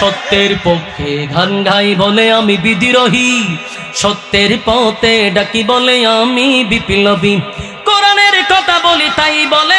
সত্যের পক্ষে গান গাই বলে আমি বিদ্রোহী। সত্যের পথে ডাকি বলে আমি বিপ্লবী। কোরআনের কথা বলি তাই বলে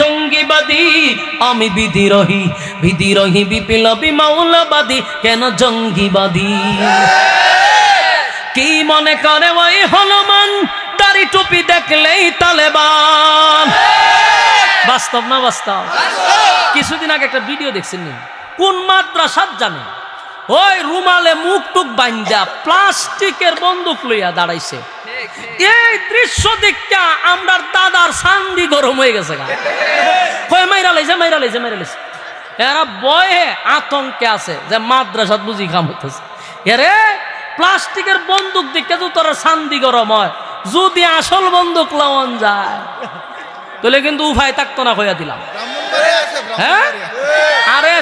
জঙ্গিবাদী? আমি বিদ্রোহী বিদ্রোহী বিপ্লবী মৌলবাদী কেন জঙ্গিবাদী? কি মনে করে ওই হনুমান? দাড়ি টুপি দেখলেই তালেবান। বাস্তব না বাস্তব? কিছুদিন আগে একটা ভিডিও দেখছেন? কোন মাদ্রাসাত জানে? ওই রুমালে মুখ টুক বাইন্দা প্লাস্টিকের বন্দুক লইয়া দাঁড়াইছে। এই দৃশ্য দেখা আমরার দাদার সান্দি গরম হয়ে গেছে কয় মাইরা লাইছে মাইরা লাইছে মাইরা লাইছে। এরা বয়ে আতঙ্কে আছে যে মাদ্রাসাত বুঝি কাম হইতেছে। এরে প্লাস্টিকের বন্দুক দেখে তো তোরা শান্তি গরম হয় যদি আসল বন্দুক লাওয়ান যায় তাহলে কিন্তু উভয় থাকতো না হইয়া দিলাম। হ্যাঁ?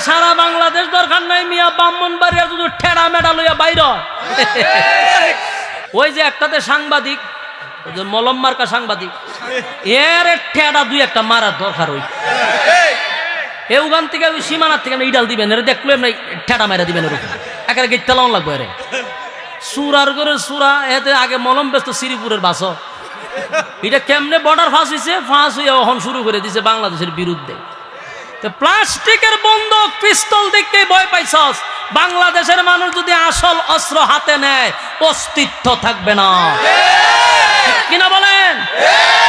সারা বাংলাদেশ দরকার নাই মিয়া ব্রাহ্মণ বাড়িয়া যদি ঠেড়া মেডা লইয়া বাইর ওই যে একটাতে সাংবাদিক মলম মার্কা সাংবাদিক, এর ঠেড়া দুই একটা মারার দরকার ওই। এ উগান থেকে সীমানার থেকে ইডাল দিবেন, এর দেখল এমনি ঠেড়া মেরা দিবেন এরকম একেবারে গেট তেলাও লাগবে এরে। সুরার করে সুরা, এতে আগে মলম ব্যস্ত শ্রীপুরের বাস। এটা কেমনে বর্ডার ফাঁস হয়েছে ফাঁস হয়ে অহন শুরু করে দিছে বাংলাদেশের বিরুদ্ধে। প্লাস্টিকের বন্দুক পিস্তল দেখতে ভয় পাইছস? বাংলাদেশের মানুষ যদি আসল অস্ত্র হাতে নেয়, অস্তিত্ব থাকবে না। কিনা বলেন?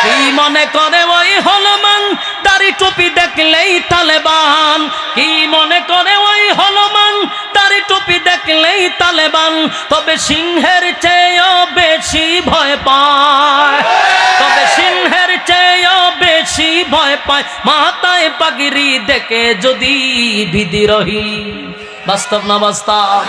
কি মনে করে ওই হনুমান? দাড়ি টুপি দেখলেই তালেবান। কি মনে করে ওই হনুমান? দাড়ি টুপি দেখলেই তালেবান। তবে সিংহের চেয়েও বেশি ভয় পায়। বেশি ভয় পায়। মাথায় পাগিরি দেখে যদি বিদিরহী। বাস্তব না বাস্তব?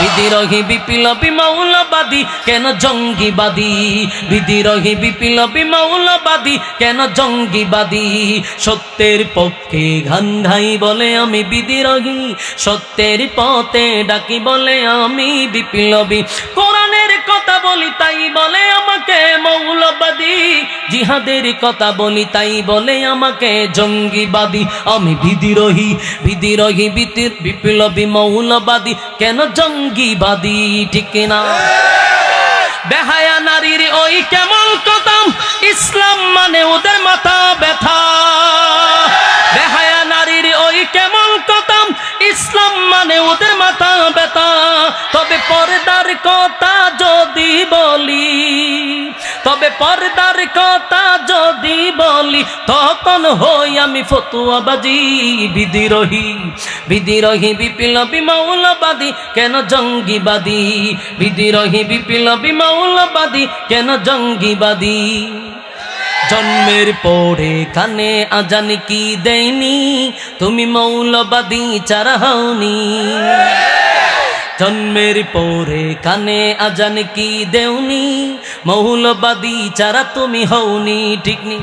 বিদিরহী, বিপ্লবী মৌলবাদী কেন জঙ্গিবাদী? বিদিরহী, বিপ্লবী মৌলবাদী কেন জঙ্গিবাদী? সত্যের পক্ষে ঘান ঘাই বলে আমি বিদিরহী। সত্যের পথে ডাকি বলে আমি বিপ্লবী। কোরআনের কথা বলি, তাই বলে আমাকে মৌলবাদী। জিহাদের কথা বলি, তাই বলে আমাকে জঙ্গিবাদী। আমি বিদ্রোহী বিতির বিপ্লবী, মৌলবাদী। কেন জঙ্গিবাদী? ঠিক না। বেহায়া নারীর ওই কেমন কদম? ইসলাম মানে ওদের মাথা ব্যথা। বেহায়া নারীর ওই কেমন কদম? ইসলাম মানে ওদের মাথা ব্যথা। তবে পর্দার কথা পর্দার কথা যদি বলি, তখন হই আমি ফতুয়াবাজি। বিদ্রোহী বিদ্রোহী, বিপ্লবী মৌলবাদী কেন জঙ্গিবাদী? বিদ্রোহী, বিপ্লবী মৌলবাদী কেন জঙ্গিবাদী? জন্মের পরে কানে আজান কি দেয়নি? তুমি মৌলবাদী চারা হওনি। জন্মের পরে কানে আজান কি দেউনি মৌলবাদী চারা তুমি হওনি ঠিক নি?